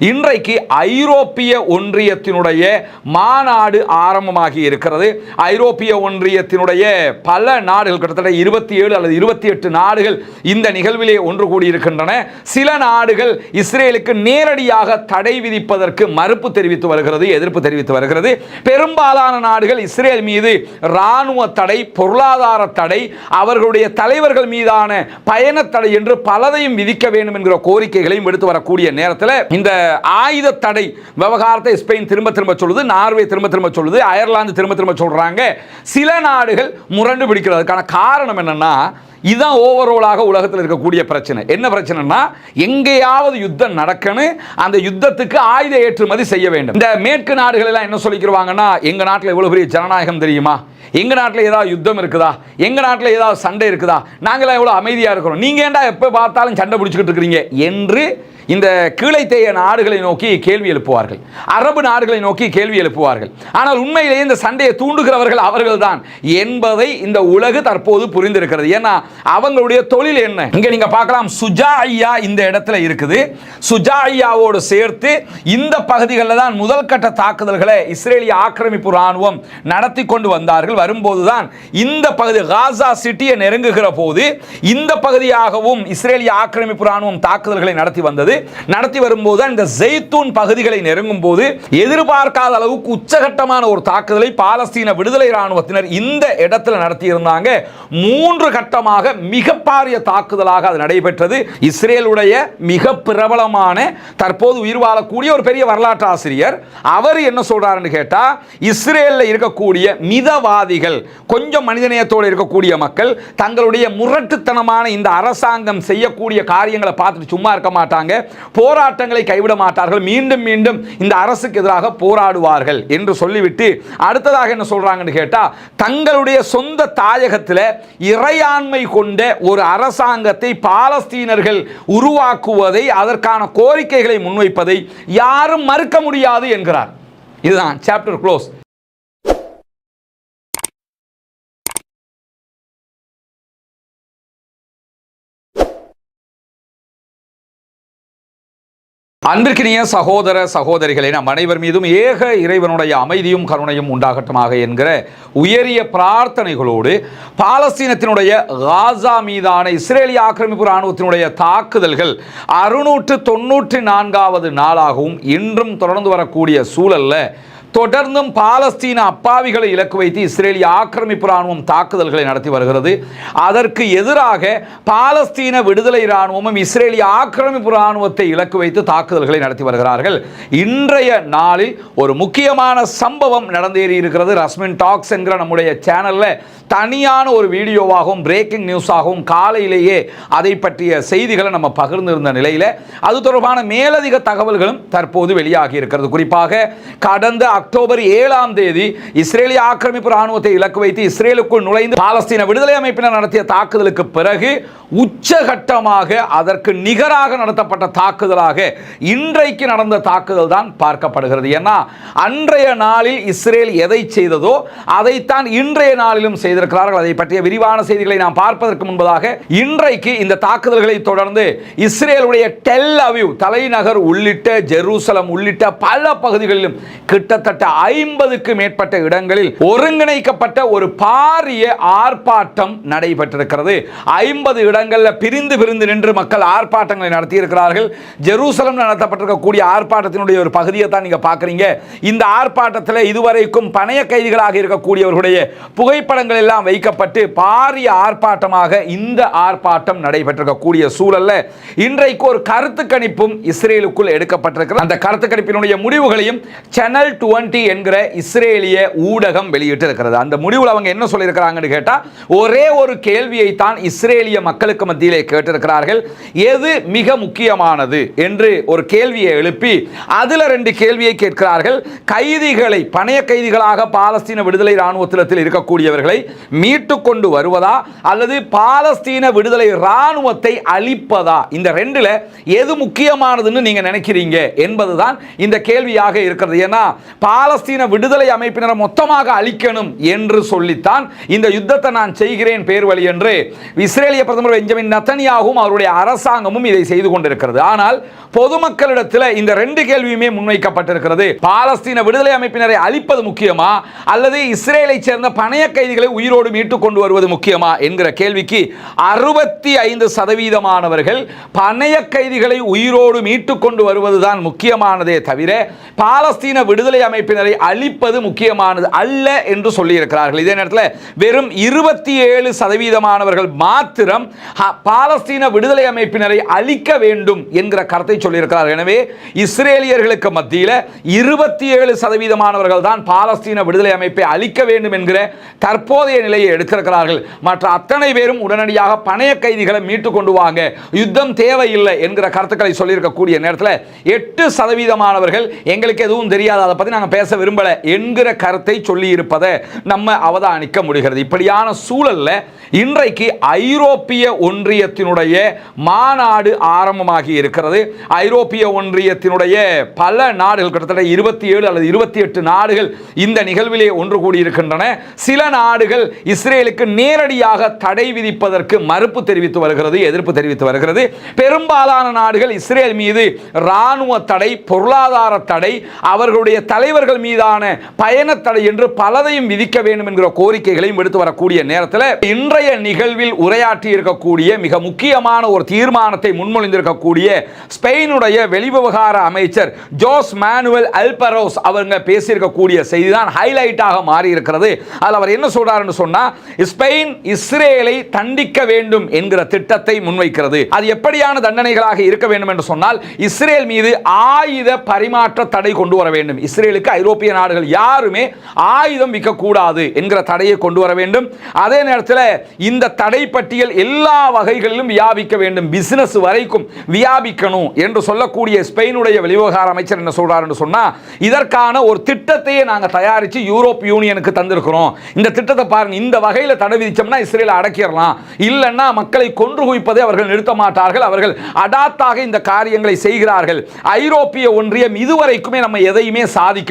இன்றைக்கு ஐரோப்பிய ஒன்றியத்தினுடைய மாநாடு ஆரம்பமாகி இருக்கிறது. ஐரோப்பிய ஒன்றியத்தினுடைய பல நாடுகள் கிட்டத்தட்ட இருபத்தி ஏழு அல்லது இருபத்தி எட்டு நாடுகள் இந்த நிகழ்விலே ஒன்று கூடியிருக்கின்றன. சில நாடுகள் இஸ்ரேலுக்கு நேரடியாக தடை விதிப்பதற்கு மறுப்பு தெரிவித்து வருகிறது எதிர்ப்பு தெரிவித்து வருகிறது. பெரும்பாலான நாடுகள் இஸ்ரேல் மீது இராணுவ தடை பொருளாதார தடை அவர்களுடைய தலைவர்கள் மீதான பயண தடை என்று பலதையும் விதிக்க வேண்டும் என்கிற கோரிக்கைகளையும் எடுத்து வரக்கூடிய நேரத்தில் இந்த ஆயுத தடை விவகாரத்தை ஸ்பெயின் திரும்ப திரும்ப சொல்லுது நார்வே திரும்ப திரும்ப சொல்லுது அயர்லாந்து திரும்ப திரும்ப சொல்றாங்க. சில நாடுகள் முரண்டு பிடிக்கிறதுக்கான காரணம் என்னன்னா இதுதான் ஓவராலாக உலகத்தில் இருக்கக்கூடிய பிரச்சனை. என்ன பிரச்சனைனா எங்கேயாவது யுத்தம் நடக்கணும் அந்த யுத்தத்துக்கு ஆயுத ஏற்றுமதி செய்ய வேண்டும். இந்த மேற்கு நாடுகள் எல்லாம் என்ன சொல்லிக்கிறாங்கன்னா எங்க நாட்டில் எவ்வளவு பெரிய ஜனநாயகம் தெரியுமா? எங்க நாட்டில் ஏதாவது யுத்தம் இருக்குதா? எங்க நாட்டில் ஏதாவது சண்டை இருக்குதா? நாங்களாம் எவ்வளவு அமைதியா இருக்கிறோம். நீங்க ஏண்டா எப்போ பார்த்தாலும் சண்டை பிடிச்சிக்கிட்டு இருக்கிறீங்க? என்று இந்த கீழைத்தேய நாடுகளை நோக்கி கேள்வி எழுப்புவார்கள். அரபு நாடுகளை நோக்கி கேள்வி எழுப்புவார்கள். ஆனால் உண்மையிலேயே இந்த சண்டையை தூண்டுகிறவர்கள் அவர்கள்தான் என்பதை இந்த உலகு தற்போது புரிந்திருக்கிறது. ஏன்னா அவங்களுடைய தொழில் என்ன? இங்க நீங்க பார்க்கலாம். சுஜாய்யா இந்த இடத்துல இருக்குது. சுஜாய்யாவோடு சேர்த்து இந்த பகுதிகளில் தான் முதல் கட்ட தாக்குதல்களை இஸ்ரேலிய ஆக்கிரமிப்பு ராணுவம் நடத்தி கொண்டு வந்தார்கள். வரும்போதுதான் இந்த பகுதி காசா சிட்டியை நெருங்குகிற போது இந்த பகுதியாகவும் இஸ்ரேலிய ஆக்கிரமிப்பு ராணுவம் தாக்குதல்களை நடத்தி வந்தது. நடத்தி வரும்போது தான் இந்த ஜெய்தூன் பகுதிகளை நெருங்கும் போது எதிர்பார்க்காத அளவுக்கு உச்சகட்டமான ஒரு தாக்குதலை பாலஸ்தீன விடுதலை ராணுவத்தினர் இந்த இடத்துல நடத்தி இருந்தாங்க மூன்று கட்டமாக மிக பாரிய தாக்குதலாக அது நடைபெற்றது. இஸ்ரேலுடைய மிக பிரபலமான தற்போது உயிர் வாழக்கூடிய ஒரு பெரிய வரலாற்று ஆசிரியர். அவர் என்ன சொல்றாருன்னு கேட்டால் இஸ்ரேலில் இருக்கக்கூடிய மிதவாதிகள் கொஞ்சம் மனிதநேயத்தோடு இருக்கக்கூடிய மக்கள் தங்களுடைய முரட்டுத்தனமான இந்த அரசாங்கம் செய்யக்கூடிய காரியங்களை பார்த்துட்டு சும்மா இருக்க மாட்டாங்க. போராட்டங்களை கைவிட மாட்டார்கள். மீண்டும் மீண்டும் இந்த அரசுக்கு எதிராக போராடுவார்கள் என்று சொல்லிவிட்டு அடுத்ததாக என்ன சொல்றாங்கன்னு கேட்டால் தங்களுடைய சொந்த தாயகத்தில் இறையாண்மை கொண்ட ஒரு அரசாங்கத்தை பாலஸ்தீனர்கள் உருவாக்குவதை அதற்கான கோரிக்கைகளை முன்வைப்பதை யாரும் மறுக்க முடியாது என்கிறார். இதுதான் சாப்டர் க்ளோஸ் அன்பிற்கினிய சகோதர சகோதரிகளே நம் அனைவர் மீதும் ஏக இறைவனுடைய அமைதியும் கருணையும் உண்டாகட்டுமாக என்கிற உயரிய பிரார்த்தனைகளோடு பாலஸ்தீனத்தினுடைய காசா மீதான இஸ்ரேலிய ஆக்கிரமிப்பு இராணுவத்தினுடைய தாக்குதல்கள் அறுநூற்று தொன்னூற்றி நான்காவது நாளாகவும் இன்றும் தொடர்ந்து வரக்கூடிய சூழல்ல தொடர்ந்தும் பாலஸ்தீன அப்பாவிகளை இலக்கு வைத்து இஸ்ரேலிய ஆக்கிரமிப்பு ராணுவம் தாக்குதல்களை நடத்தி வருகிறது. அதற்கு எதிராக பாலஸ்தீன விடுதலை ராணுவமும் இஸ்ரேலிய ஆக்கிரமிப்பு ராணுவத்தை இலக்கு வைத்து தாக்குதல்களை நடத்தி வருகிறார்கள். இன்றைய நாளில் ஒரு முக்கியமான சம்பவம் நடந்தேறி இருக்கிறது. ரஸ்மின் டாக்ஸ் என்கிற நம்முடைய சேனலில் தனியான ஒரு வீடியோவாகவும் பிரேக்கிங் நியூஸாகவும் காலையிலேயே அதை பற்றிய செய்திகளை நம்ம பகிர்ந்திருந்த நிலையில் அது தொடர்பான மேலதிக தகவல்களும் தற்போது வெளியாகி இருக்கிறது. குறிப்பாக கடந்த அக்டோபர் ஏழாம் தேதி இஸ்ரேலிய ஆக்கிரமிப்பு ராணுவத்தை இலக்கு வைத்து இஸ்ரேலுக்குள் நுழைந்து பாலஸ்தீன விடுதலை அமைப்பினர் நடத்திய தாக்குதலுக்கு பிறகு உச்சகட்டமாக அதற்கு நிகராக நடத்தப்பட்ட தாக்குதலாக இன்றைக்கு நடந்த தாக்குதல் தான் பார்க்கப்படுகிறது. ஏன்னா அன்றைய நாளில் இஸ்ரேல் எதை செய்ததோ அதைத்தான் இன்றைய நாளிலும் செய்திருக்கிறார்கள். அதை பற்றிய விரிவான செய்திகளை நாம் பார்ப்பதற்கு முன்பதாக இன்றைக்கு இந்த தாக்குதல்களை தொடர்ந்து இஸ்ரேலுடைய டெல் அவிவ் தலைநகர் உள்ளிட்ட ஜெருசலம் உள்ளிட்ட பல பகுதிகளிலும் கிட்டத்தட்ட ஐம்பதுக்கு மேற்பட்ட இடங்களில் ஒருங்கிணைக்கப்பட்ட ஒரு பாரிய ஆர்ப்பாட்டம் நடைபெற்றிருக்கிறது. ஐம்பது இடங்களில் பிரிந்து பிரிந்து நின்று மக்கள் ஆர்ப்பாட்டங்களை நடத்தியிருக்கிறார்கள். ஜெருசலம் நடத்தப்பட்டிருக்கக்கூடிய ஆர்ப்பாட்டத்தினுடைய ஒரு பகுதியை தான் நீங்கள் பார்க்குறீங்க. இந்த ஆர்ப்பாட்டத்தில் இதுவரைக்கும் பணைய கைதிகளாக இருக்கக்கூடியவர்களுடைய புகைப்படங்கள் எல்லாம் வைக்கப்பட்டு பாரிய ஆர்ப்பாட்டமாக இந்த ஆர்ப்பாட்டம் நடைபெற்றிருக்கக்கூடிய சூழல்ல இன்றைக்கு ஒரு கருத்து கணிப்பும் இஸ்ரேலுக்குள் எடுக்கப்பட்டிருக்கிறது. அந்த கருத்து கணிப்பினுடைய முடிவுகளையும் சேனல் டுவெண்ட்டி என்கிற இஸ்ரேலிய ஊடகம் வெளியிட்டு இருக்கிறது அந்த முடிவில் அவங்க என்ன சொல்லியிருக்கிறாங்கன்னு கேட்டால் ஒரே ஒரு கேள்வியை தான் இஸ்ரேலிய மக்களுக்கு மத்தியிலே கேட்டிருக்கிறார்கள். எது மிக முக்கியமானது என்று ஒரு கேள்வியை எழுப்பி அதில் ரெண்டு கேள்வியை கேட்கிறார்கள். கைதிகளை பணைய கைதிகளாக பாலஸ்தீன விடுதலை இராணுவத்தில் இருக்கக்கூடியவர்களை மீட்டு கொண்டு வருவதா அல்லது பாலஸ்தீன விடுதலை இராணுவத்தை அழிப்பதா? இந்த ரெண்டுல எது முக்கியமானதுன்னு நீங்க நினைக்கிறீங்க என்பதுதான் இந்த கேள்வியாக இருக்கிறது. ஏன்னா பாலஸ்தீன விடுதலை அமைப்பினரை மொத்தமாக அழிக்கணும் என்று சொல்லித்தான் இந்த யுத்தத்தை நான் செய்கிறேன் பேர் வழி என்று இஸ்ரேலிய பிரதமர் பெஞ்சமின் நத்தனியாகவும் அவருடைய அரசாங்கமும் இதை செய்து கொண்டிருக்கிறது. ஆனால் பொதுமக்களிடத்தில் இந்த ரெண்டு கேள்வியுமே முன்வைக்கப்பட்டிருக்கிறது. பாலஸ்தீன விடுதலை அமைப்பினரை அழிப்பது முக்கியமா? அல்லது இஸ்ரேலை சேர்ந்த பணைய கைதிகளை உயிரோடு மீட்டுக் கொண்டு வருவது முக்கியமா? என்கிற கேள்விக்கு அறுபத்தி ஐந்து சதவீதமானவர்கள் பணைய கைதிகளை உயிரோடு மீட்டுக் கொண்டு வருவதுதான் முக்கியமானதே தவிர பாலஸ்தீன விடுதலை அமைப்பினரை அழிப்பது முக்கியமானது அல்ல என்று சொல்லியிருக்கிறார்கள். இதே நேரத்தில் வெறும் இருபத்தி ஏழு சதவீதமானவர்கள் மாத்திரம் பாலஸ்தீன விடுதலை அமைப்பினரை அழிக்க வேண்டும் என்கிற கருத்தை சொல்லியிருக்கிறார்கள். எனவே இஸ்ரேலியர்களுக்கு மத்தியில் இருபத்தி ஏழு சதவீதமானவர்கள் தான் பாலஸ்தீன விடுதலை அமைப்பை அழிக்க வேண்டும் என்கிற தற்போதைய நிலையை எடுத்திருக்கிறார்கள். மற்ற அத்தனை பேரும் உடனடியாக பணைய கைதிகளை மீட்டு கொண்டு வாங்க யுத்தம் தேவையில்லை என்கிற கருத்துக்களை சொல்லியிருக்கக்கூடிய நேரத்தில் எட்டு சதவீதமானவர்கள் எங்களுக்கு எதுவும் தெரியாது. அதை பற்றி நாங்கள் பேச விரும்பல என்கிற கருத்தை சொல்லி இருப்பதை நம்ம அவதானிக்க முடிகிறது. இப்படியான சூழல்ல இன்றைக்கு ஐரோப்பிய ஒன்றியத்தினுடைய மாநாடு ஆரம்பமாகி இருக்கிறது. ஐரோப்பிய ஒன்றியத்தினுடைய பல நாடுகள் கிட்டத்தட்ட இருபத்தி ஏழு அல்லது இருபத்தி எட்டு நாடுகள் இந்த நிகழ்விலே ஒன்று கூடியிருக்கின்றன. சில நாடுகள் இஸ்ரேலுக்கு நேரடியாக தடை விதிப்பதற்கு மறுப்பு தெரிவித்து வருகிறது எதிர்ப்பு தெரிவித்து வருகிறது. பெரும்பாலான நாடுகள் இஸ்ரேல் மீது இராணுவ தடை பொருளாதார தடை அவர்களுடைய தலைவர்கள் மீதான பயண தடை என்று பலதையும் விதிக்க வேண்டும் என்கிற கோரிக்கைகளையும் எடுத்து வரக்கூடிய நேரத்தில் இன்றைய நிகழ்வில் உரையாற்றி இருக்கக்கூடிய மிக முக்கியமான ஒரு தீர்மானத்தை முன்மொழிந்திருக்கக்கூடிய ஸ்பெயினுடைய வெளிவிவகார அமைச்சர் ஜோஸ் மேனுவல் அல்பரோஸ் அவங்க பேசியிருக்கக்கூடிய செய்தி தான் ஹைலைட்டாக மாறி இருக்கிறது அதில் அவர் என்ன சொல்றாருன்னு சொன்னா ஸ்பெயின் இஸ்ரேலை தண்டிக்க வேண்டும் என்கிற திட்டத்தை முன்வைக்கிறது. அது எப்படியான தண்டனைகளாக இருக்க வேண்டும் என்று சொன்னால் இஸ்ரேல் மீது ஆயுத பரிமாற்ற தடை கொண்டு வர வேண்டும். இஸ்ரேலுக்கு ஐரோப்பிய நாடுகள் யாருமே ஆயுதம் விற்கக்கூடாது என்கிற தடையை கொண்டு வர வேண்டும். அதே நேரத்தில் இந்த தடை பட்டியல் எல்லா வகைகளிலும் வியாபிக்க வேண்டும். பிசினஸ் வரைக்கும் வியாபிக்கணும் என்று சொல்லக்கூடிய ஸ்பெயினுடைய வெளிவிவகார அமைச்சர் என்ன சொல்றார் என்று சொன்னா இதற்கான ஒரு திட்டத்தையே நாங்கள் தயாரித்து யூரோப் யூனியனுக்கு தந்திருக்கிறோம். இந்த திட்டத்தை பாருங்க இந்த வகையில் தடை விதிச்சோம்னா இஸ்ரேலை அடக்கிடலாம். இல்லைன்னா மக்களை கொன்று குவிப்பதை அவர்கள் நிறுத்த மாட்டார்கள். அவர்கள் அடாத்தாக இந்த காரியங்களை செய்கிறார்கள். ஐரோப்பிய ஒன்றியம் இதுவரைக்குமே நம்ம எதையுமே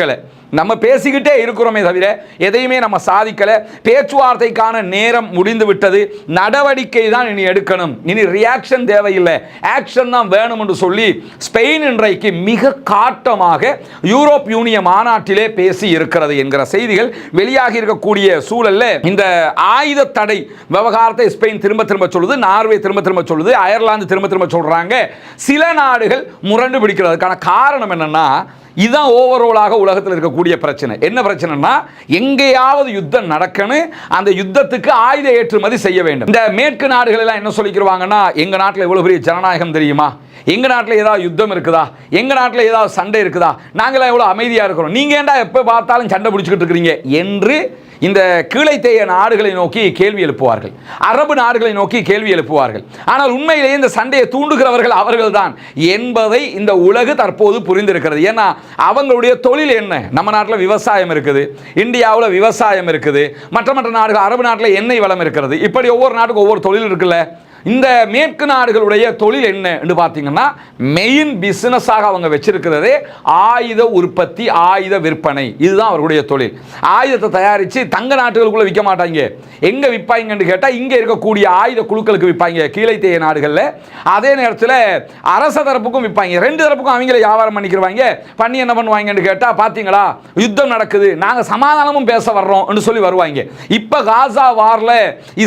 சாதிக்கலை நம்ம பேசிக்கிட்டே இருக்கிறோமே தவிர எதையுமே நம்ம சாதிக்கலை. பேச்சுவார்த்தைக்கான நேரம் முடிந்து விட்டது. நடவடிக்கை தான் இனி எடுக்கணும். இனி ரியாக்ஷன் தேவையில்லை. ஆக்ஷன் தான் வேணும் என்று சொல்லி ஸ்பெயின் இன்றைக்கு மிக காட்டமாக யூரோப் யூனிய மாநாட்டிலே பேசி இருக்கிறது என்கிற செய்திகள் வெளியாகி இருக்கக்கூடிய சூழல்ல இந்த ஆயுத தடை விவகாரத்தை ஸ்பெயின் திரும்ப திரும்ப சொல்லுது. நார்வே திரும்ப திரும்ப சொல்லுது. அயர்லாந்து திரும்ப திரும்ப சொல்கிறாங்க சில நாடுகள் முரண்டு பிடிக்கிறதுக்கான காரணம் என்னன்னா இதுதான் ஓவராலாக உலகத்தில் இருக்கக்கூடிய பிரச்சனை. என்ன பிரச்சனைனா எங்கேயாவது யுத்தம் நடக்கணும் அந்த யுத்தத்துக்கு ஆயுத ஏற்றுமதி செய்ய வேண்டும். இந்த மேற்கு நாடுகள் எல்லாம் என்ன சொல்லிக்கிறாங்கன்னா எங்க நாட்டில் எவ்வளவு பெரிய ஜனநாயகம் தெரியுமா? எங்க நாட்டில் ஏதாவது யுத்தம் இருக்குதா? எங்க நாட்டில் ஏதாவது சண்டை இருக்குதா? நாங்களாம் எவ்வளவு அமைதியா இருக்கிறோம். நீங்க ஏன்டா எப்போ பார்த்தாலும் சண்டை பிடிச்சிக்கிட்டு இருக்கிறீங்க? என்று இந்த கீழைத்தேய நாடுகளை நோக்கி கேள்வி எழுப்புவார்கள். அரபு நாடுகளை நோக்கி கேள்வி எழுப்புவார்கள். ஆனால் உண்மையிலேயே இந்த சண்டையை தூண்டுகிறவர்கள் அவர்கள்தான் என்பதை இந்த உலகு தற்போது புரிந்திருக்கிறது. ஏன்னா அவங்களுடைய தொழில் என்ன? நம்ம நாட்டில் விவசாயம் இருக்குது. இந்தியாவில் விவசாயம் இருக்குது. மற்ற மற்ற நாடுகள் அரபு நாட்டில் எண்ணெய் வளம் இருக்கிறது. இப்படி ஒவ்வொரு நாட்டுக்கும் ஒவ்வொரு தொழில் இருக்குல்ல? இந்த மேற்கு நாடுகளுடைய தொழில் என்ன என்று பார்த்தீங்கன்னா மெயின் பிஸ்னஸாக அவங்க வச்சிருக்கிறதே ஆயுத உற்பத்தி ஆயுத விற்பனை. இதுதான் அவர்களுடைய தொழில். ஆயுதத்தை தயாரித்து தங்க நாட்டுகளுக்குள்ளே விற்க மாட்டாங்க. எங்கே விற்பாங்கன்னு கேட்டால் இங்கே இருக்கக்கூடிய ஆயுத குழுக்களுக்கு விற்பாங்க. கீழைத்தேய நாடுகளில். அதே நேரத்தில் அரச தரப்புக்கும் விற்பாங்க. ரெண்டு தரப்புக்கும் அவங்களே வியாபாரம் பண்ணிக்கிறவாங்க பண்ணி என்ன பண்ணுவாங்கன்னு கேட்டால் பார்த்தீங்களா யுத்தம் நடக்குது. நாங்கள் சமாதானமும் பேச வர்றோம்னு சொல்லி வருவாங்க. இப்போ காசா வாரில்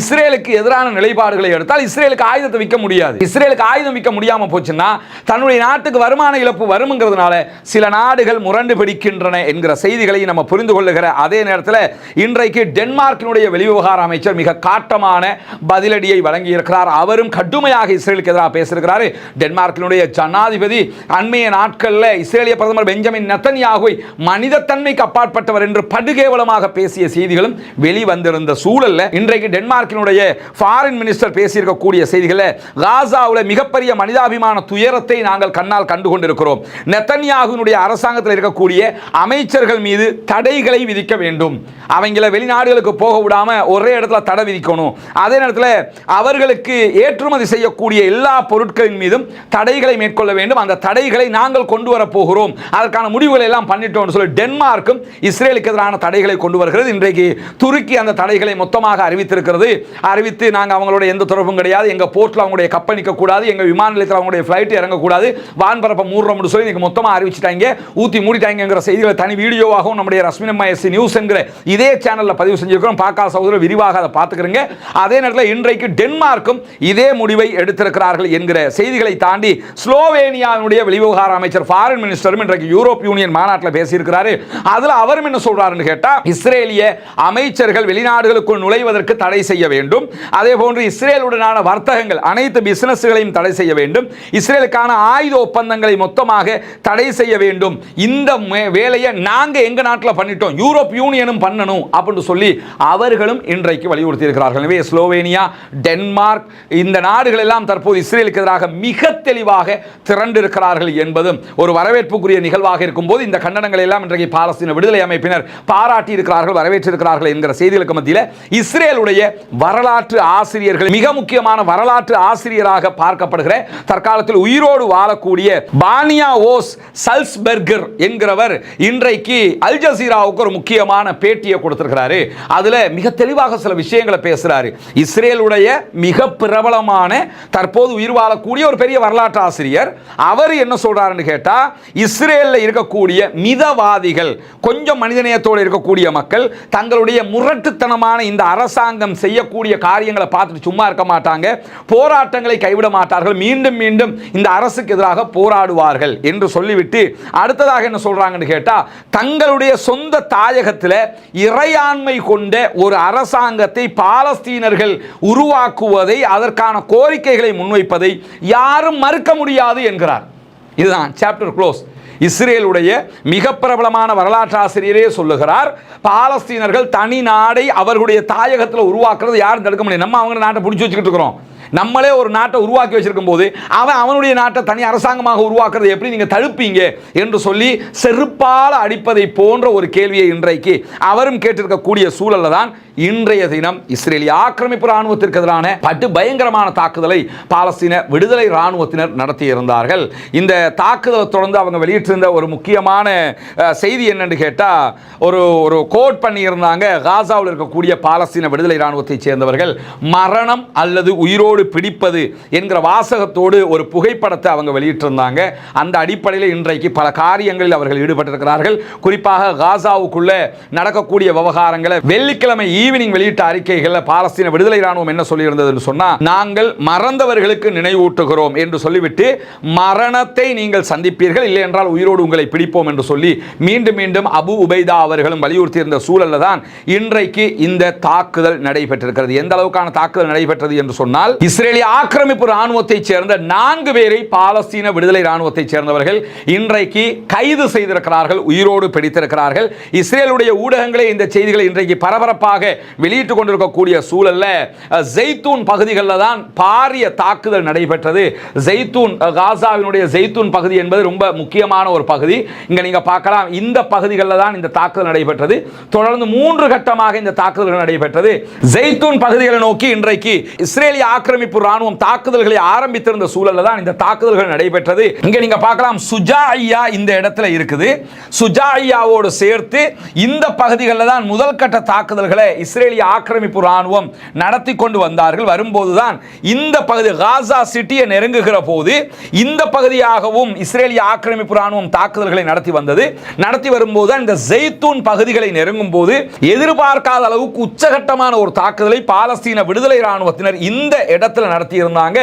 இஸ்ரேலுக்கு எதிரான நிலைப்பாடுகளை எடுத்தால் இஸ்ரேல் இஸ்ரேலுக்கு ஆயுதத்தை விற்க முடியாது. இஸ்ரேலுக்கு ஆயுதம் விற்க முடியாமல் போச்சுன்னா தன்னுடைய நாட்டுக்கு வருமான இழப்பு வருங்கிறதுனால சில நாடுகள் முரண்டு பிடிக்கின்றன என்கிற செய்திகளை நம்ம புரிந்து கொள்ளுகிற அதே நேரத்தில் இன்றைக்கு டென்மார்க்கினுடைய வெளிவிவகார அமைச்சர் மிக காட்டமான பதிலடியை வழங்கியிருக்கிறார். அவரும் கடுமையாக இஸ்ரேலுக்கு எதிராக பேசியிருக்கிறார். டென்மார்க்கினுடைய ஜனாதிபதி அண்மைய நாட்களில் இஸ்ரேலிய பிரதமர் பெஞ்சமின் நத்தன்யாகுவை மனிதத்தன்மைக்கு அப்பாற்பட்டவர் என்று படுகேவலமாக பேசிய செய்திகளும் வெளிவந்திருந்த சூழலில் இன்றைக்கு டென்மார்க்கினுடைய ஃபாரின் மினிஸ்டர் பேசியிருக்கக்கூடிய வரக்கூடிய செய்திகளில் காசாவில் மிகப்பெரிய மனிதாபிமான துயரத்தை நாங்கள் கண்ணால் கண்டு கொண்டிருக்கிறோம் நெத்தன்யாகுனுடைய அரசாங்கத்தில் இருக்கக்கூடிய அமைச்சர்கள் மீது தடைகளை விதிக்க வேண்டும். அவங்கள வெளிநாடுகளுக்கு போக விடாம ஒரே இடத்துல தடை விதிக்கணும். அதே நேரத்தில் அவர்களுக்கு ஏற்றுமதி செய்யக்கூடிய எல்லா பொருட்களின் மீதும் தடைகளை மேற்கொள்ள வேண்டும். அந்த தடைகளை நாங்கள் கொண்டு வர போகிறோம். அதற்கான முடிவுகளை எல்லாம் பண்ணிட்டோம் சொல்லி டென்மார்க்கும் இஸ்ரேலுக்கு எதிரான தடைகளை கொண்டு வருகிறது. இன்றைக்கு துருக்கி அந்த தடைகளை மொத்தமாக அறிவித்திருக்கிறது. அறிவித்து நாங்கள் அவங்களோட எந்த தொடர்பும் கிடையாது. எங்கள் போர்ட்டில் அவங்களுடைய கப்பல் நிற்கக்கூடாது எங்கள் விமான நிலையத்தில் அவங்களுடைய ஃப்ளைட் இறங்கக்கூடாது. வான்பரப்பை மூடுறோம்னு சொல்லி இன்னைக்கு மொத்தமாக அறிவிச்சிட்டாங்க. ஊற்றி மூடிட்டாங்கிற செய்திகளை தனி வீடியோவாகவும் நம்முடைய ரஸ்மினம்மா எஸ்சி நியூஸ் என்கிற இதே சேனலில் பதிவு செஞ்சுருக்கிறோம். பாக்கா சகோதரர் விரிவாக அதை பார்த்துக்கிறேங்க. அதே நேரத்தில் இன்றைக்கு டென்மார்க்கும் இதே முடிவை எடுத்திருக்கிறார்கள் என்கிற செய்திகளை தாண்டி ஸ்லோவேனியாவினுடைய வெளிவிவகார அமைச்சர் ஃபாரின் மினிஸ்டரும் இன்றைக்கு யூரோப் யூனியன் மாநாட்டில் பேசியிருக்கிறாரு. அதில் அவரும் என்ன சொல்றாருன்னு கேட்டால் இஸ்ரேலிய அமைச்சர்கள் வெளிநாடுகளுக்குள் நுழைவதற்கு தடை செய்ய வேண்டும். அதே போன்று இஸ்ரேலுடனான வர்த்தகங்கள் அனைத்து பிசினஸ்களையும் தடை செய்ய வேண்டும். இஸ்ரேலுக்கான ஆயுத ஒப்பந்தங்களை மொத்தமாக தடை செய்ய வேண்டும். இந்த வேலையை நாங்க எங்க நாட்டில் பண்ணிட்டோம்? யூரோப் யூனியனும் பண்ணணும் அப்படின்னு சொல்லி அவர்களும் இன்றைக்கு வலியுறுத்தி இருக்கிறார்கள் எனவே ஸ்லோவேனியா டென்மார்க் இந்த நாடுகள் எல்லாம் தற்போது இஸ்ரேலுக்கு எதிராக மிக தெளிவாக திரண்டிருக்கிறார்கள் என்பதும் ஒரு வரவேற்புக்குரிய நிகழ்வாக இருக்கும்போது இந்த கண்டனங்களை எல்லாம் இன்றைக்கு பாலஸ்தீன விடுதலை அமைப்பினர் பாராட்டி இருக்கிறார்கள் வரவேற்றிருக்கிறார்கள் என்கிற செய்திகளுக்கு மத்தியில் இஸ்ரேலுடைய வரலாற்று ஆசிரியர்கள் மிக முக்கியமான வரலாற்று ஆசிரியராக பார்க்கப்படுகிற தற்காலத்தில் உயிரோடு வாழக்கூடிய பானியா ஓஸ் சல்ஸ்பெர்கர் என்கிறவர் இன்றைக்கு அல் ஜசீராவுக்கு ஒரு முக்கியமான பேட்டியை கொடுத்திருக்கிறாரு. அதில் மிக தெளிவாக சில விஷயங்களை பேசுகிறாரு இஸ்ரேலுடைய மிக பிரபலமான தற்போது உயிர் வாழக்கூடிய ஒரு பெரிய வரலாற்று ஆசிரியர். அவர் என்ன சொல்கிறாருன்னு கேட்டா இஸ்ரேலில் இருக்கக்கூடிய மிதவாதிகள் கொஞ்சம் மனிதநேயத்தோடு இருக்கக்கூடிய மக்கள் தங்களுடைய முரட்டுத்தனமான இந்த அரசாங்கம் செய்யக்கூடிய காரியங்களை பார்த்துட்டு சும்மா இருக்க மாட்டாங்க. போராட்டங்களை கைவிட மாட்டார்கள். மீண்டும் மீண்டும் இந்த அரசுக்கு எதிராக போராடுவார்கள் என்று சொல்லிவிட்டு அடுத்ததாக என்ன சொல்றாங்கன்னு கேட்டா தங்களுடைய சொந்த தாயகத்தில் இறையாண்மை கொண்ட ஒரு அரசாங்கத்தை பாலஸ்தீனர்கள் உருவாக்குவதை அதற்கான கோரிக்கைகளை முன்வைப்பதை யாரும் மறுக்க முடியாது என்கிறார். இதுதான் சாப்டர் க்ளோஸ் இஸ்ரேலுடைய மிக பிரபலமான வரலாற்று ஆசிரியரே சொல்லுகிறார் பாலஸ்தீனர்கள் தனி நாடை அவர்களுடைய தாயகத்தில் உருவாக்குறது யாரும் தடுக்க முடியும் நம்ம அவங்க நாட்டை பிடிச்சி வச்சுக்கிட்டு இருக்கிறோம். நம்மளே ஒரு நாட்டை உருவாக்கி வச்சிருக்கும் போது அவன் அவனுடைய நாட்டை தனி அரசாங்கமாக உருவாக்குறது எப்படி நீங்கள் தடுப்பீங்க என்று சொல்லி செருப்பால் அடிப்பதை போன்ற ஒரு கேள்வியை இன்றைக்கு அவரும் கேட்டிருக்கக்கூடிய சூழல்ல தான் இன்றைய தினம் இஸ்ரேலிய ஆக்கிரமிப்பு ராணுவத்திற்கு எதிரான பட்டு பயங்கரமான தாக்குதலை பாலஸ்தீன விடுதலை ராணுவத்தினர் நடத்தியிருந்தார்கள். இந்த தாக்குதலை தொடர்ந்து அவங்க வெளியிட்டிருந்த ஒரு முக்கியமான செய்தி என்னன்னு கேட்டால் ஒரு ஒரு கோட் பண்ணியிருந்தாங்க. காசாவில் இருக்கக்கூடிய பாலஸ்தீன விடுதலை ராணுவத்தைச் சேர்ந்தவர்கள் மரணம் அல்லது உயிரோடு பிடிப்பது என்கிற வாசகத்தோடு ஒரு புகைப்படத்தை அவங்க வெளியிட்டிருந்தாங்க. அந்த அடிப்படையில் இன்றைக்கு பல காரியங்களில் அவர்கள் ஈடுபட்டிருக்கிறார்கள். குறிப்பாக காசாவுக்குள்ள நடக்கக்கூடிய விவகாரங்களை வெள்ளிக்கிழமை ஈவினிங் வெளியிட்ட அறிக்கைகளில் பாலஸ்தீன விடுதலை ராணுவம் என்ன சொல்லியிருந்ததுன்னு சொன்னால் நாங்கள் மறந்தவர்களுக்கு நினைவூட்டுகிறோம் என்று சொல்லிவிட்டு மரணத்தை நீங்கள் சந்திப்பீர்கள் இல்லை என்றால் உயிரோடு உங்களை பிடிப்போம் என்று சொல்லி மீண்டும் மீண்டும் அபு உபைதா அவர்களும் வலியுறுத்தியிருந்த சூழலில் தான் இன்றைக்கு இந்த தாக்குதல் நடைபெற்றிருக்கிறது. எந்த அளவுக்கான தாக்குதல் நடைபெற்றது என்று சொன்னால் இஸ்ரேலிய ஆக்கிரமிப்பு ராணுவத்தைச் சேர்ந்த நான்கு பேரை பாலஸ்தீன விடுதலை ராணுவத்தைச் சேர்ந்தவர்கள் இன்றைக்கு கைது செய்திருக்கிறார்கள் உயிரோடு பிடித்திருக்கிறார்கள். இஸ்ரேலுடைய ஊடகங்களே இந்த செய்திகளை இன்றைக்கு பரபரப்பாக வெளியிட்டுக் கொண்டிருக்கக்கூடிய சூழல்ல ஜெய்தூன் பகுதிகளில் தான் பாரிய தாக்குதல் நடைபெற்றது. ஜெய்தூன் காசாவினுடைய ஜெய்தூன் பகுதி என்பது ரொம்ப முக்கியமான ஒரு பகுதி. இங்க நீங்க பார்க்கலாம் இந்த பகுதிகளில் தான் இந்த தாக்குதல் நடைபெற்றது. தொடர்ந்து மூன்று கட்டமாக இந்த தாக்குதல் நடைபெற்றது. ஜெய்தூன் பகுதிகளை நோக்கி இன்றைக்கு இஸ்ரேலிய ஆக்கிரமி ஆக்கிரமிப்பு ராணுவம் தாக்குதல்களை ஆரம்பித்திருந்த சூழல்ல தான் இந்த தாக்குதல்கள் நடைபெற்றது. இங்க நீங்க பார்க்கலாம் சுஜா ஐயா இந்த இடத்துல இருக்குது. சுஜா ஐயாவோடு சேர்த்து இந்த பகுதிகளில் தான் முதல் கட்ட தாக்குதல்களை இஸ்ரேலிய ஆக்கிரமிப்பு ராணுவம் நடத்தி கொண்டு வந்தார்கள். வரும்போதுதான் இந்த பகுதி காசா சிட்டியை நெருங்குகிற போது இந்த பகுதியாகவும் இஸ்ரேலிய ஆக்கிரமிப்பு ராணுவம் தாக்குதல்களை நடத்தி வந்தது. நடத்தி வரும்போது தான் இந்த ஜெய்தூன் பகுதிகளை நெருங்கும் போது எதிர்பார்க்காத அளவுக்கு உச்சகட்டமான ஒரு தாக்குதலை பாலஸ்தீன விடுதலை ராணுவத்தினர் இந்த இடத்தில் நடத்தி நடத்தியிருந்தாங்க.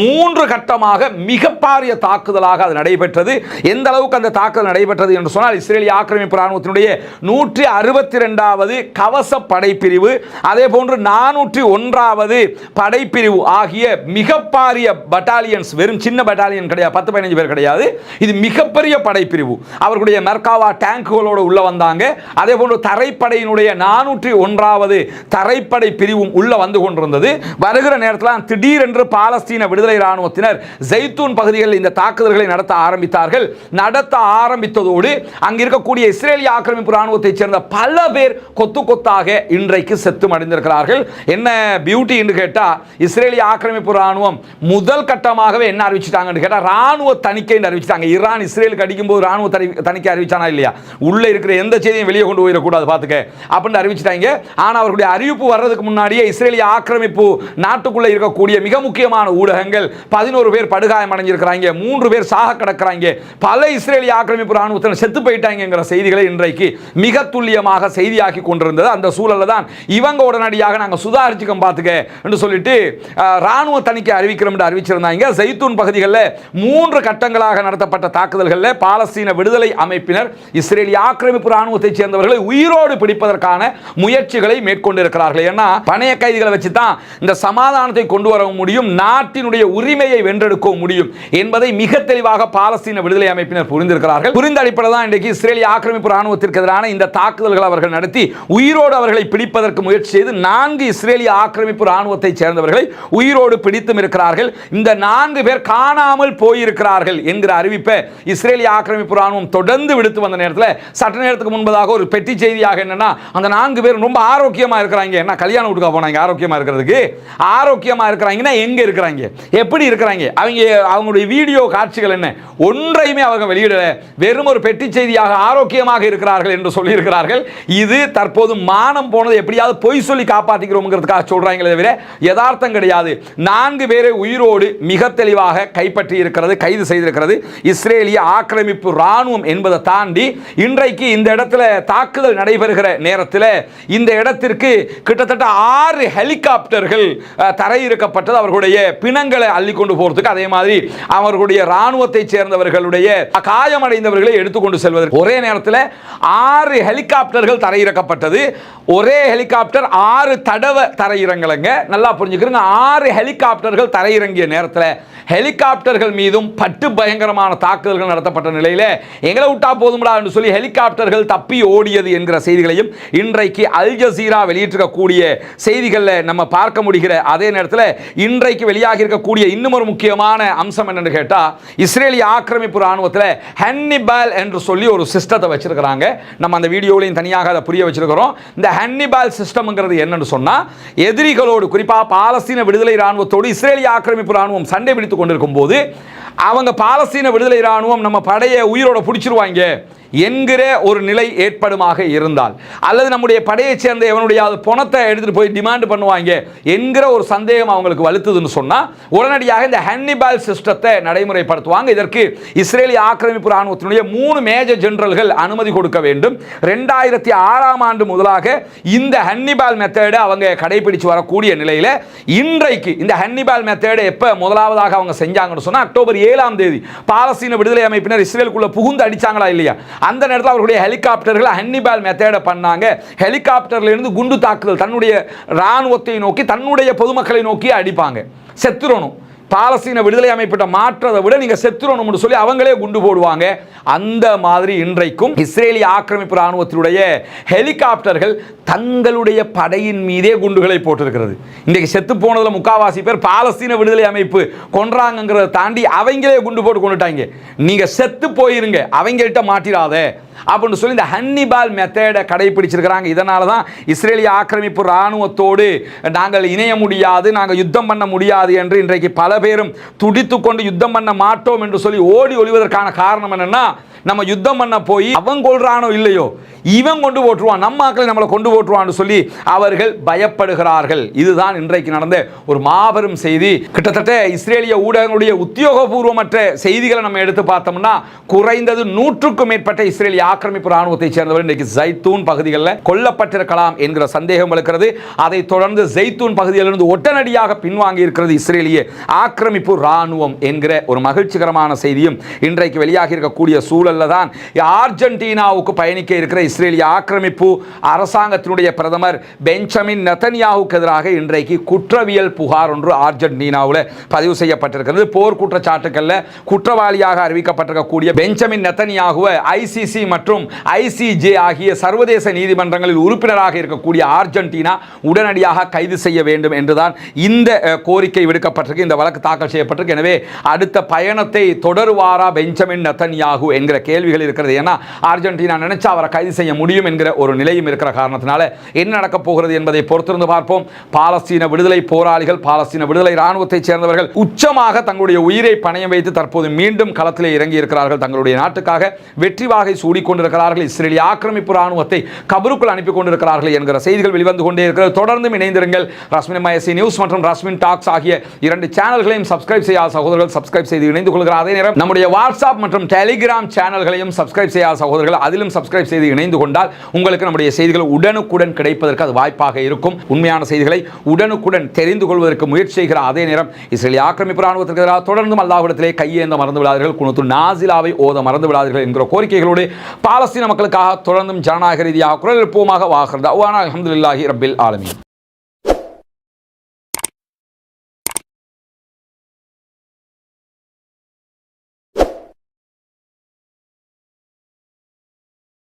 மூன்று கட்டமாக மிகப்பாரிய தாக்குதலாக அது நடைபெற்றது. எந்த அளவுக்கு அந்த தாக்குதல் நடைபெற்றது என்று சொன்னால் இஸ்ரேலிய ஆக்கிரமிப்பு ராணுவத்தினுடைய நூற்றி அறுபத்தி ரெண்டாவது கவச படைப்பிரிவு அதே போன்று நானூற்றி ஒன்றாவது படைப்பிரிவு ஆகிய மிகப்பாரிய பட்டாலியன்ஸ் வெறும் சின்ன பட்டாலியன் கிடையாது பத்து பதினஞ்சு பேர் கிடையாது. இது மிகப்பெரிய படைப்பிரிவு. அவர்களுடைய மெர்காவா டேங்குகளோடு உள்ள வந்தாங்க. அதே போன்று தரைப்படையினுடைய நானூற்றி ஒன்றாவது தரைப்படை பிரிவும் உள்ள வந்து கொண்டிருந்தது. வருகிற நேரத்தில் திடீரென்று பாலஸ்தீன விடுதலை ராணுவத்தினர் ஜெய்தூன் பகுதிகளில் இந்த தாக்குதல்களை நடத்த ஆரம்பித்தார்கள். நடத்த ஆரம்பித்ததோடு அங்க இருக்கக்கூடிய இஸ்ரேலிய ஆக்கிரமிப்பு இராணுவத்தைச் சேர்ந்த பல பேர் கொத்து கொத்தாக இன்றைக்கு செத்து மடைந்திருக்கிறார்கள். என்ன பியூட்டி என்று கேட்டா இஸ்ரேலிய ஆக்கிரமிப்பு இராணுவம் முதல் கட்டமாகவே என்ன அறிவிச்சிட்டாங்கன்னு கேட்டால் ராணுவ தணிக்கை அறிவிச்சிட்டாங்க. ஈரான் இஸ்ரேலுக்கு அடிக்கும் போது ராணுவ தணிக்கை அறிவிச்சானா இல்லையா? உள்ள இருக்கிற எந்த செய்தியும் வெளியே கொண்டு போயிடக்கூடாது பார்த்துக்க அப்படின்னு அறிவிச்சிட்டாங்க. ஆனால் அவர்களுடைய அறிவிப்பு வர்றதுக்கு முன்னாடியே இஸ்ரேலிய ஆக்கிரமிப்பு நாட்டுக்குள்ளே இருக்க இருக்கக்கூடிய மிக முக்கியமான ஊடகங்கள் பதினோரு பேர் படுகாயம் அடைஞ்சிருக்கிறாங்க மூன்று பேர் சாக கிடக்கிறாங்க. பல இஸ்ரேலிய ஆக்கிரமிப்பு ராணுவத்தினர் செத்து போயிட்டாங்கிற செய்திகளை இன்றைக்கு மிக துல்லியமாக செய்தியாக்கி கொண்டிருந்தது. அந்த சூழலில் தான் இவங்க உடனடியாக நாங்கள் சுதாரிச்சுக்கம் பார்த்துக்க என்று சொல்லிட்டு ராணுவ தணிக்கை அறிவிக்கிறோம் என்று அறிவிச்சிருந்தாங்க. ஜெய்தூன் பகுதிகளில் மூன்று கட்டங்களாக நடத்தப்பட்ட தாக்குதல்களில் பாலஸ்தீன விடுதலை அமைப்பினர் இஸ்ரேலிய ஆக்கிரமிப்பு ராணுவத்தைச் சேர்ந்தவர்களை உயிரோடு பிடிப்பதற்கான முயற்சிகளை மேற்கொண்டிருக்கிறார்கள். ஏன்னா பணைய கைதிகளை வச்சு தான் இந்த சமாதானத்தை கொண்டு கொண்டு வர முடியும் நாட்டினுடைய உரிமையை வென்றெடுக்க முடியும் என்பதை மிக தெளிவாக பாலஸ்தீன விடுதலை அமைப்பினர் புரிந்திருக்கிறார்கள். புரிந்த அடிப்படையில் தான் இன்றைக்கு இஸ்ரேலிய ஆக்கிரமிப்பு ராணுவத்திற்கு எதிரான இந்த தாக்குதல்களை அவர்கள் நடத்தி உயிரோடு அவர்களை பிடிப்பதற்கு முயற்சி செய்து நான்கு இஸ்ரேலிய ஆக்கிரமிப்பு ராணுவத்தை சேர்ந்தவர்களை உயிரோடு பிடித்தும் இருக்கிறார்கள். இந்த நான்கு பேர் காணாமல் போயிருக்கிறார்கள் என்கிற அறிவிப்பை இஸ்ரேலிய ஆக்கிரமிப்பு ராணுவம் தொடர்ந்து விடுத்து வந்த நேரத்தில் சட்ட நேரத்துக்கு முன்பதாக ஒரு பெட்டி செய்தியாக என்னன்னா அந்த நான்கு பேர் ரொம்ப ஆரோக்கியமாக இருக்கிறாங்க. என்ன கல்யாணம் வீட்டுக்கா போனாங்க ஆரோக்கியமாக இருக்கிறதுக்கு? ஆரோக்கியமாக ஆரோக்கியமா இருக்கிறாங்கன்னா எங்கே இருக்கிறாங்க? எப்படி இருக்கிறாங்க? அவங்க அவங்களுடைய வீடியோ காட்சிகள் என்ன? ஒன்றையுமே அவங்க வெளியிடல. வெறும் ஒரு பெட்டி செய்தியாக ஆரோக்கியமாக இருக்கிறார்கள் என்று சொல்லியிருக்கிறார்கள். இது தற்போது மானம் போனது எப்படியாவது பொய் சொல்லி காப்பாற்றிக்கிறோம்ங்கிறதுக்காக சொல்கிறாங்களே தவிர யதார்த்தம் கிடையாது. நான்கு பேரை உயிரோடு மிக தெளிவாக கைப்பற்றி இருக்கிறது கைது செய்திருக்கிறது. இஸ்ரேலிய ஆக்கிரமிப்பு இராணுவம் என்பதை தாண்டி இன்றைக்கு இந்த இடத்துல தாக்குதல் நடைபெறுகிற நேரத்தில் இந்த இடத்திற்கு கிட்டத்தட்ட ஆறு ஹெலிகாப்டர்கள் தரையிற வைத்திருக்கப்பட்டது அவர்களுடைய பிணங்களை அள்ளி கொண்டு போறதுக்கு. அதே மாதிரி அவர்களுடைய ராணுவத்தை சேர்ந்தவர்களுடைய காயமடைந்தவர்களை எடுத்துக்கொண்டு செல்வதற்கு. ஒரே நேரத்தில் ஆறு ஹெலிகாப்டர்கள் தரையிறக்கப்பட்டது. ஒரே ஹெலிகாப்டர் ஆறு தடவை தரையிறங்கலைங்க. நல்லா புரிஞ்சுக்கிறோங்க. ஆறு ஹெலிகாப்டர்கள் தரையிறங்கிய நேரத்தில் ஹெலிகாப்டர்கள் மீதும் பட்டு பயங்கரமான தாக்குதல்கள் நடத்தப்பட்ட நிலையில் எங்களை விட்டா போதும்டா என்று சொல்லி ஹெலிகாப்டர்கள் தப்பி ஓடியது என்கிற செய்திகளையும் இன்றைக்கு அல் ஜசீரா வெளியிட்டிருக்கக்கூடிய செய்திகளில் நம்ம பார்க்க முடிகிற அதே நேரத்தில் இன்றைக்கு வெளியாக இருக்கக்கூடிய இன்னும் ஒரு முக்கியமான அம்சம் என்னன்னு கேட்டால் இஸ்ரேலிய ஆக்கிரமிப்பு ராணுவத்தில் ஹன்னிபால் என்று சொல்லி ஒரு சிஸ்டத்தை வச்சிருக்கிறாங்க. நம்ம அந்த வீடியோலையும் தனியாக அதை புரிய வச்சிருக்கிறோம். இந்த ஹன்னிபால் சிஸ்டம்ங்கிறது என்னன்னு சொன்னால் எதிரிகளோடு குறிப்பாக பாலஸ்தீன விடுதலை ராணுவத்தோடு இஸ்ரேலிய ஆக்கிரமிப்பு ராணுவம் சண்டை பிடித்து கொண்டிருக்கும் போது அவங்க பாலஸ்தீன விடுதலை ராணுவம் நம்ம படையை உயிரோட பிடிச்சிருவாங்க. என்கிற ஒரு நிலை ஏற்படுமாக இருந்தால். அல்லது நம்முடைய படையை சேர்ந்த எவனுடைய பணத்தை எடுத்துட்டு போய் டிமாண்ட் பண்ணுவாங்க என்கிற ஒரு சந்தேகம் அவங்களுக்கு வலுத்துதுன்னு சொன்னா உடனடியாக இந்த ஹன்னிபால் சிஸ்டத்தை நடைமுறைப்படுத்துவாங்க. இதற்கு இஸ்ரேலிய ஆக்கிரமிப்பு ராணுவத்தினுடைய மூணு மேஜர் ஜெனரல்கள் அனுமதி கொடுக்க வேண்டும். ரெண்டாயிரத்தி ஆறாம் ஆண்டு முதலாக இந்த ஹன்னிபால் மெத்தேடை அவங்க கடைபிடிச்சு வரக்கூடிய நிலையில் இன்றைக்கு இந்த ஹன்னிபால் மெத்தேடை எப்போ முதலாவதாக அவங்க செஞ்சாங்கன்னு சொன்னா அக்டோபர் ஏழாம் தேதி. பாலஸ்தீன விடுதலை அமைப்பினர் இஸ்ரேலுக்குள்ள புகுந்து அடிச்சாங்களா இல்லையா? அந்த நேரத்தில் அவருடைய ஹெலிகாப்டர்கள் ஹன்னிபால் மெத்தேடை பண்ணாங்க. ஹெலிகாப்டர்லேருந்து குண்டு தாக்குதல் தன்னுடைய ராணுவத்தை நோக்கி தன்னுடைய பொதுமக்களை நோக்கி அடிப்பாங்க. செத்துறணும். பாலஸ்தீன விடுதலை அமைப்பிட்ட மாற்றதை விட நீங்க செத்துறணும்னு சொல்லி அவங்களே குண்டு போடுவாங்க. அந்த மாதிரி இன்றைக்கும் இஸ்ரேலிய ஆக்கிரமிப்பு ராணுவத்தினுடைய ஹெலிகாப்டர்கள் தங்களுடைய படையின் மீதே குண்டுகளை போட்டிருக்கிறது. இன்றைக்கு செத்து போனதில் முக்காவாசி பேர் பாலஸ்தீன விடுதலை அமைப்பு கொன்றாங்கிறத தாண்டி அவங்களே குண்டு போட்டு கொண்டுட்டாங்க. நீங்கள் செத்து போயிருங்க அவங்கள்ட்ட மாட்டிடாத அப்படின்னு சொல்லி இந்த ஹன்னிபால் மெத்தேடை கடைபிடிச்சிருக்கிறாங்க. இதனால தான் இஸ்ரேலிய ஆக்கிரமிப்பு ராணுவத்தோடு நாங்கள் இணைய முடியாது நாங்கள் யுத்தம் பண்ண முடியாது என்று இன்றைக்கு பல பல பேரும் துடித்து கொண்டு யுத்தம் பண்ண மாட்டோம் என்று சொல்லி ஓடி ஒழிவதற்கான காரணம் என்னன்னா நம்ம யுத்தம் பண்ண போய் அவன் கொள்றானோ இல்லையோ இவன் கொண்டு போட்டுருவான் நம்ம ஆக்களை நம்மளை கொண்டு போட்டுருவான்னு சொல்லி அவர்கள் பயப்படுகிறார்கள். இதுதான் இன்றைக்கு நடந்த ஒரு மாபெரும் செய்தி. கிட்டத்தட்ட இஸ்ரேலிய ஊடகங்களுடைய உத்தியோகபூர்வமற்ற செய்திகளை நம்ம எடுத்து பார்த்தோம்னா குறைந்தது நூற்றுக்கும் மேற்பட்ட இஸ்ரேலிய ஆக்கிரமிப்பு ராணுவத்தைச் சேர்ந்தவர் இன்றைக்கு ஜைத்தூன் பகுதிகளில் கொல்லப்பட்டிருக்கலாம் என்கிற சந்தேகம் இருக்கிறது அதை தொடர்ந்து ஜெய்தூன் பகுதியிலிருந்து ஒட்டனடியாக பின்வாங்கி இருக்கிறது இஸ்ரேலிய ஆக்கிரமிப்பு இராணுவம் என்கிற ஒரு மகிழ்ச்சிகரமான செய்தியும் இன்றைக்கு வெளியாகி இருக்கக்கூடிய சூழலில் சூழல்ல தான் அர்ஜென்டினாவுக்கு பயணிக்க இருக்கிற இஸ்ரேலிய ஆக்கிரமிப்பு அரசாங்கத்தினுடைய பிரதமர் பெஞ்சமின் நெத்தன்யாவுக்கு எதிராக இன்றைக்கு குற்றவியல் புகார் ஒன்று அர்ஜென்டினாவில் பதிவு செய்யப்பட்டிருக்கிறது. போர் குற்றச்சாட்டுகளில் குற்றவாளியாக அறிவிக்கப்பட்டிருக்கக்கூடிய பெஞ்சமின் நெத்தன்யாகுவை ஐசிசி மற்றும் ஐசிஜே ஆகிய சர்வதேச நீதிமன்றங்களில் உறுப்பினராக இருக்கக்கூடிய அர்ஜென்டினா உடனடியாக கைது செய்ய வேண்டும் என்றுதான் இந்த கோரிக்கை விடுக்கப்பட்டிருக்கு. இந்த வழக்கு தாக்கல் செய்யப்பட்டிருக்கு. எனவே அடுத்த பயணத்தை தொடருவாரா பெஞ்சமின் நெத்தன்யாகு என்கிற கேள்விகள் இருக்கிறது. ஏன்னா அர்ஜென்டினா நினைச்சா அவரை கைது செய்ய முடியும் என்கிற ஒரு நிலையும் இருக்கிற காரணத்தினால என்ன நடக்கப் போகிறது என்பதை பொறுத்திருந்து பார்ப்போம். பாலஸ்தீன விடுதலை போராளிகள் பாலஸ்தீன விடுதலை இராணுவத்தைச் சேர்ந்தவர்கள் உச்சமாக தங்களுடைய உயிரை பணையம் வைத்து தற்போது மீண்டும் களத்திலே இறங்கி இருக்கிறார்கள். தங்களுடைய நாட்டுக்காக வெற்றி வாகை சூடிக்கொண்டிருக்கிறார்கள் இஸ்ரேலிய ஆக்கிரமிப்பு ராணுவத்தை கபருக்குள் அனுப்பி கொண்டிருக்கிறார்கள் என்கிற செய்திகள் வெளிவந்து கொண்டே இருக்கிறது. தொடர்ந்து இணைந்திருங்கள். ரஸ்மின் மயசி நியூஸ் மற்றும் ரஸ்மின் டாக்ஸ் ஆகிய இரண்டு சேனல்களையும் சப்ஸ்கிரைப் செய்யாத சகோதரர்கள் சப்ஸ்கிரைப் செய்து இணைந்து கொள்கிறார் அதே நேரம் நம்முடைய வாட்ஸ்அப் மற்றும் டெலிகிராம் சேனல்களையும் சப்ஸ்கிரைப் செய்யாத சகோதரர்கள் அதிலும் சப்ஸ்கிரைப் செய்து இணைந்து கொண்டால் உங்களுக்கு நம்முடைய செய்திகள் உடனுக்குடன் கிடைப்பதற்கு அது வாய்ப்பாக இருக்கும். உண்மையான செய்திகளை உடனுக்குடன் தெரிந்து கொள்வதற்கு முயற்சி செய்கிற அதே நேரம் இஸ்ரேலிய ஆக்கிரமிப்பு ராணுவத்திற்கு எதிராக தொடர்ந்தும் அல்லாஹிடத்திலே கையேந்த மறந்து விடாதீர்கள். குணத்து நாசிலாவை ஓத மறந்து விடாதீர்கள் என்கிற கோரிக்கைகளோடு பாலஸ்தீன மக்களுக்காக தொடர்ந்தும் ஜனநாயக ரீதியாக குரல் எழுப்புவோமாக வாகிறது அவ்வானா அலமதுல்லாஹி ரபில் ஆலமி